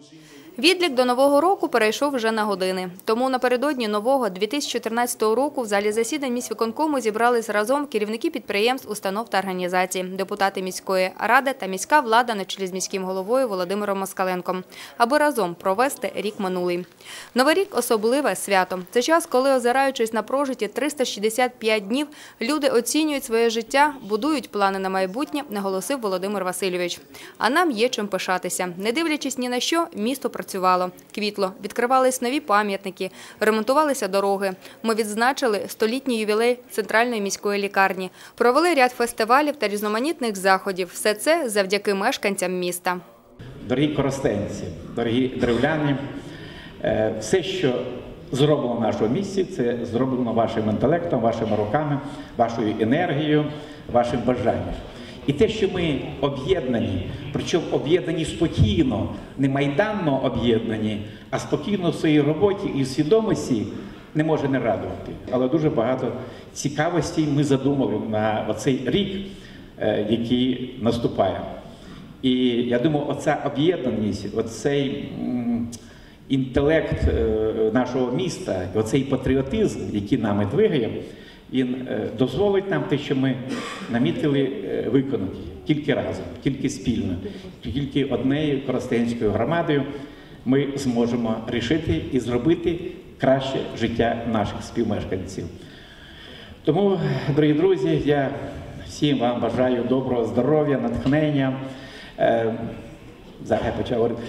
voorzien door Відлік до нового року перейшов вже на години. Тому напередодні нового 2014 року в залі засідань міськвиконкому зібрались разом керівники підприємств, установ та організацій, депутати міської ради та міська влада на чолі з міським головою Володимиром Москаленком, аби разом провести рік минулий. Новий рік особливе свято. Це час, коли, озираючись на прожиті 365 днів, люди оцінюють своє життя, будують плани на майбутнє, наголосив Володимир Васильович. А нам є чим пишатися. Не дивлячись ні на що, місто працювало, квітло, відкривались нові пам'ятники, ремонтувалися дороги. Ми відзначили столітній ювілей центральної міської лікарні, провели ряд фестивалів та різноманітних заходів. Все це завдяки мешканцям міста. Дорогі коростенці, дорогі древляни, е, все, що зроблено в нашому місті, це зроблено вашим інтелектом, вашими руками, вашою енергією, вашим бажанням. І те, що ми об'єднані, причому об'єднані спокійно, не майданно об'єднані, а спокійно в своїй роботі і в свідомості, не може не радувати. Але дуже багато цікавостей ми задумали на оцей рік, е, який наступає. І я думаю, оця об'єднаність, оцей інтелект е, нашого міста, оцей патріотизм, який нами двигає, він е, дозволить нам те, що ми намітили е, виконати тільки разом, тільки спільно, тільки однією коростенською громадою ми зможемо рішити і зробити краще життя наших співмешканців. Тому, дорогі друзі, я всім вам бажаю доброго здоров'я, натхнення. Зараз я почав говорити,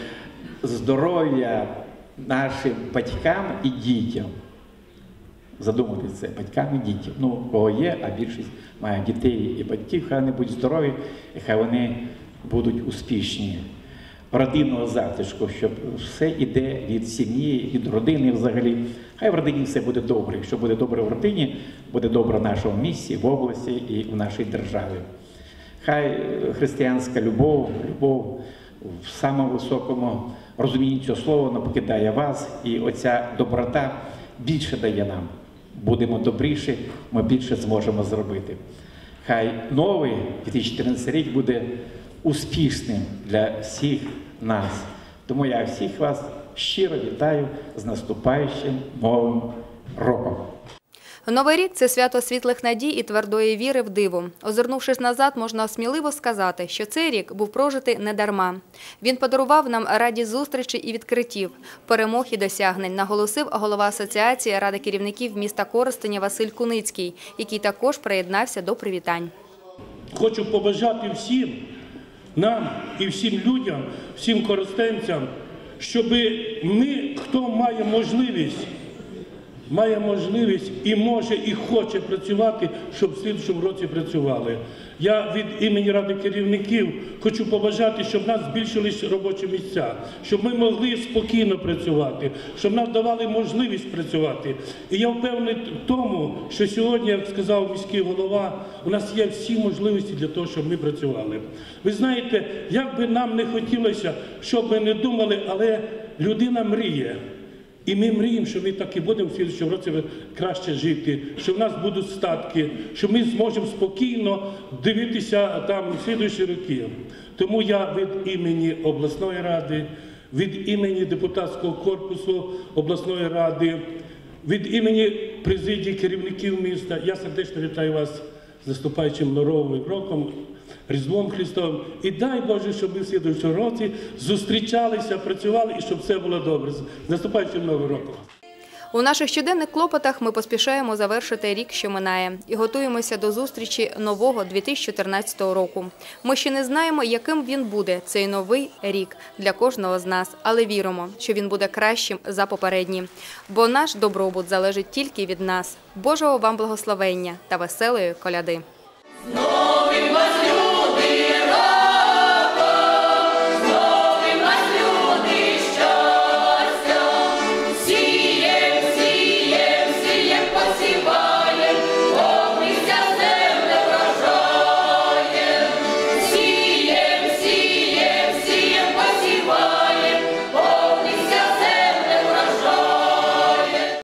здоров'я нашим батькам і дітям. Задумайтеся це, батькам і дітям. Ну, кого є, а більшість має дітей і батьків, хай вони будуть здорові, і хай вони будуть успішні. Родинного затишку, щоб все йде від сім'ї, від родини взагалі. Хай в родині все буде добре. Якщо буде добре в родині, буде добре в нашому місті, в області і в нашій державі. Хай е, християнська любов, любов в самому високому розумінні цього слова не покидає вас, і оця доброта більше дає нам. Будемо добріші, ми більше зможемо зробити. Хай новий 2014 рік буде успішним для всіх нас. Тому я всіх вас щиро вітаю з наступаючим новим роком. Новий рік це свято світлих надій і твердої віри в диво. Озирнувшись назад, можна сміливо сказати, що цей рік був прожитий недарма. Він подарував нам раді зустрічі і відкриттів, перемог і досягнень, наголосив голова асоціації ради керівників міста Коростеня Василь Куницький, який також приєднався до привітань. Хочу побажати всім нам і всім людям, всім користенцям, щоб ми, хто має можливість, має можливість і може, і хоче працювати, щоб в слідчому році працювали. Я від імені ради керівників хочу побажати, щоб в нас збільшились робочі місця, щоб ми могли спокійно працювати, щоб нам давали можливість працювати. І я впевнений в тому, що сьогодні, як сказав міський голова, у нас є всі можливості для того, щоб ми працювали. Ви знаєте, як би нам не хотілося, щоб ми не думали, але людина мріє. І ми мріємо, що ми так і будемо в слідчому році краще жити, що в нас будуть статки, що ми зможемо спокійно дивитися там слідуючі роки. Тому я від імені обласної ради, від імені депутатського корпусу обласної ради, від імені президії керівників міста, я сердечно вітаю вас з наступаючим новим роком. Різдвом Христовим. І дай Боже, щоб ми в слідуючому році зустрічалися, працювали і щоб все було добре. Наступаючим новим роком. У наших щоденних клопотах ми поспішаємо завершити рік, що минає, і готуємося до зустрічі нового 2014 року. Ми ще не знаємо, яким він буде цей новий рік для кожного з нас, але віримо, що він буде кращим за попередні. Бо наш добробут залежить тільки від нас. Божого вам благословення та веселої коляди.